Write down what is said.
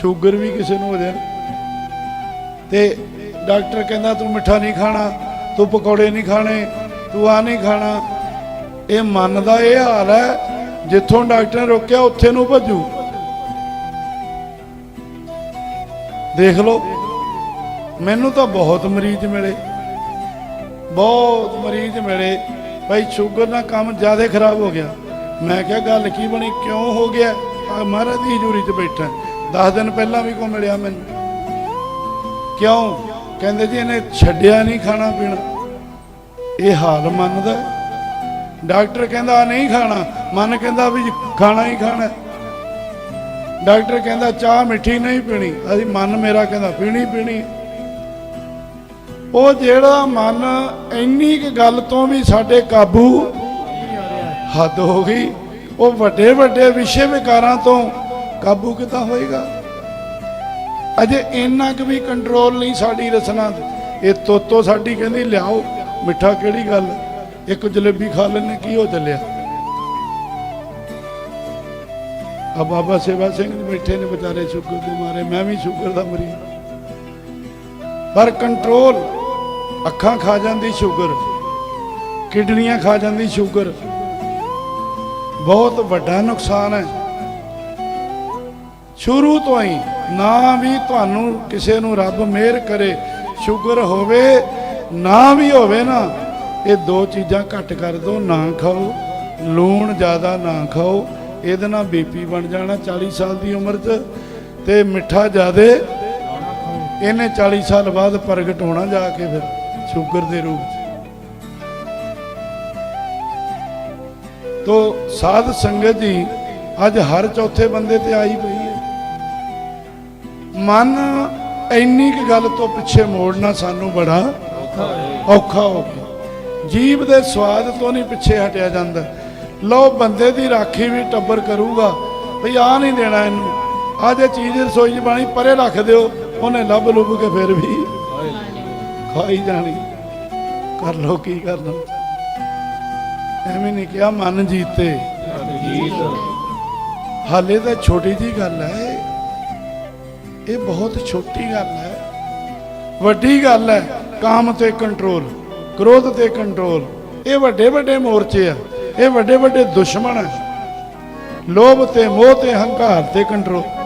Sugar ਵੀ ਕਿਸੇ ਨੂੰ ਹੋ ਜਾਣ। ਤੇ ਡਾਕਟਰ ਕਹਿੰਦਾ, ਤੂੰ ਮਿੱਠਾ ਨਹੀਂ ਖਾਣਾ, ਤੂੰ ਪਕੌੜੇ ਨਹੀਂ ਖਾਣੇ, ਤੂੰ ਆ ਨਹੀਂ ਖਾਣਾ। ਇਹ ਮਨ ਦਾ ਇਹ ਹਾਲ ਹੈ, ਜਿੱਥੋਂ ਡਾਕਟਰ ਨੇ ਰੋਕਿਆ, ਉੱਥੇ ਨੂੰ ਭੱਜੂ। ਦੇਖ ਲਓ, ਮੈਨੂੰ ਤਾਂ ਬਹੁਤ ਮਰੀਜ਼ ਮਿਲੇ। ਬਹੁਤ ਮਰੀਜ਼ ਮਿਲੇ। ਭਾਈ ਸ਼ੂਗਰ ਨਾਲ ਕੰਮ ਜ਼ਿਆਦਾ ਖਰਾਬ ਹੋ ਗਿਆ। ਮੈਂ ਕਿਹਾ, ਗੱਲ ਕੀ ਬਣੀ? ਕਿਉਂ ਹੋ ਗਿਆ? ਮਹਾਰਾਜ ਦੀ ਹਜ਼ੂਰੀ 'ਚ ਬੈਠਾ 10 ਦਿਨ ਪਹਿਲਾਂ ਵੀ ਕੋ ਮਿਲਿਆ ਮੈਨੂੰ। ਕਿਉਂ? ਕਹਿੰਦੇ ਜੀ ਇਹਨੇ ਛੱਡਿਆ ਨਹੀਂ ਖਾਣਾ ਪੀਣਾ। ਇਹ ਹਾਲ ਮੰਨਦਾ ਡਾਕਟਰ ਕਹਿੰਦਾ ਨਹੀਂ ਖਾਣਾ। ਮਨ ਕਹਿੰਦਾ ਵੀ ਖਾਣਾ ਹੀ ਖਾਣਾ ਡਾਕਟਰ ਕਹਿੰਦਾ ਚਾਹ ਮਿੱਠੀ ਨਹੀਂ ਪੀਣੀ। ਅਸੀਂ ਮਨ ਮੇਰਾ ਕਹਿੰਦਾ ਪੀਣੀ ਪੀਣੀ ਉਹ ਜਿਹੜਾ ਮਨ ਇੰਨੀ ਕੁ ਗੱਲ ਤੋਂ ਵੀ ਸਾਡੇ ਕਾਬੂ ਹੱਦ ਹੋ ਗਈ, ਉਹ ਵੱਡੇ ਵੱਡੇ ਵਿਸ਼ੇ ਵਿਕਾਰਾਂ ਤੋਂ ਕਾਬੂ ਕਿੱਦਾਂ ਹੋਏਗਾ? ਅਜੇ ਇੰਨਾ ਕੁ ਵੀ ਕੰਟਰੋਲ ਨਹੀਂ ਸਾਡੀ ਰਸਨਾ ਤੇ। ਇਹ ਤੋਤੋ ਸਾਡੀ ਕਹਿੰਦੀ, ਲਿਆਓ, ਮਿੱਠਾ ਕਿਹੜੀ ਗੱਲ? ਇੱਕ ਜਲੇਬੀ ਖਾ ਲੈਣੇ ਕੀ ਹੋ ਚੱਲਿਆ? ਆ ਬਾਬਾ ਸੇਵਾ ਸਿੰਘ ਜੀ ਬੈਠੇ ਨੇ ਵਿਚਾਰੇ ਸ਼ੂਗਰ ਦੇ ਮਾਰੇ, ਮੈਂ ਵੀ ਸ਼ੂਗਰ ਦਾ ਮਰੀਜ਼ ਪਰ ਕੰਟਰੋਲ ਅੱਖਾਂ ਖਾ ਜਾਂਦੀ ਸ਼ੂਗਰ, ਕਿਡਨੀਆਂ ਖਾ ਜਾਂਦੀ ਸ਼ੂਗਰ। ਬਹੁਤ ਵੱਡਾ ਨੁਕਸਾਨ ਹੈ। ਸ਼ੁਰੂ ਤੋਂ ਹੀ ਨਾ ਵੀ ਤੁਹਾਨੂੰ ਕਿਸੇ ਨੂੰ ਰੱਬ ਮਿਹਰ ਕਰੇ ਸ਼ੂਗਰ ਹੋਵੇ, ਨਾ ਵੀ ਹੋਵੇ ਨਾ, ਇਹ ਦੋ ਚੀਜ਼ਾਂ ਘੱਟ ਕਰ ਦਿਓ ਨਾ ਖਾਓ, ਲੂਣ ਜ਼ਿਆਦਾ ਨਾ ਖਾਓ, ਇਹਦੇ ਨਾਲ ਬੀਪੀ ਬਣ ਜਾਣਾ 40 ਸਾਲ ਦੀ ਉਮਰ 'ਚ ਤੇ ਮਿੱਠਾ ਜ਼ਿਆਦੇ, ਇਹਨੇ 40 ਸਾਲ ਬਾਅਦ ਪ੍ਰਗਟ ਹੋਣਾ ਜਾ ਕੇ ਫਿਰ ਸ਼ੂਗਰ ਦੇ ਰੂਪ 'ਚ। ਤੋ ਸਾਧ ਸੰਗਤ ਜੀ, ਅੱਜ ਹਰ ਚੌਥੇ ਬੰਦੇ ਤੇ ਆਈ ਪਈ ਮਨ ਇੰਨੀ ਕੁ ਗੱਲ ਤੋਂ ਪਿੱਛੇ ਮੋੜਨਾ ਸਾਨੂੰ ਬੜਾ ਔਖਾ ਹੋ ਗਿਆ। ਜੀਵ ਦੇ ਸਵਾਦ ਤੋਂ ਨਹੀਂ ਪਿੱਛੇ ਹਟਿਆ ਜਾਂਦਾ। ਲਓ ਬੰਦੇ ਦੀ ਰਾਖੀ ਵੀ ਟੱਬਰ ਕਰੂਗਾ। ਭਈ ਆ ਨਹੀਂ ਦੇਣਾ ਇਹਨੂੰ। ਆ ਜੇ ਚੀਜ਼ ਰਸੋਈ 'ਚ ਬਣੀ ਪਰੇ ਰੱਖ ਦਿਓ। ਉਹਨੇ ਲੱਭ ਲੁੱਭ ਕੇ ਫਿਰ ਵੀ ਖਾਈ ਜਾਣੀ। ਕਰ ਲੋ ਕੀ ਕਰਨਾ ਐਵੇਂ ਨਹੀਂ ਕਿਹਾ ਮਨ ਜੀਤੇ। ਹਾਲੇ ਤਾਂ ਛੋਟੀ ਜੀ ਗੱਲ ਹੈ। ਇਹ। ਬਹੁਤ ਛੋਟੀ ਗੱਲ ਹੈ। ਵੱਡੀ ਗੱਲ ਹੈ, ਕਾਮ ਤੇ ਕੰਟਰੋਲ, ਕ੍ਰੋਧ ਤੇ ਕੰਟਰੋਲ। ਇਹ ਵੱਡੇ ਵੱਡੇ ਮੋਰਚੇ ਆ, ਇਹ ਵੱਡੇ ਵੱਡੇ ਦੁਸ਼ਮਣ ਆ। ਲੋਭ ਤੇ ਮੋਹ ਤੇ ਹੰਕਾਰ ਤੇ ਕੰਟਰੋਲ।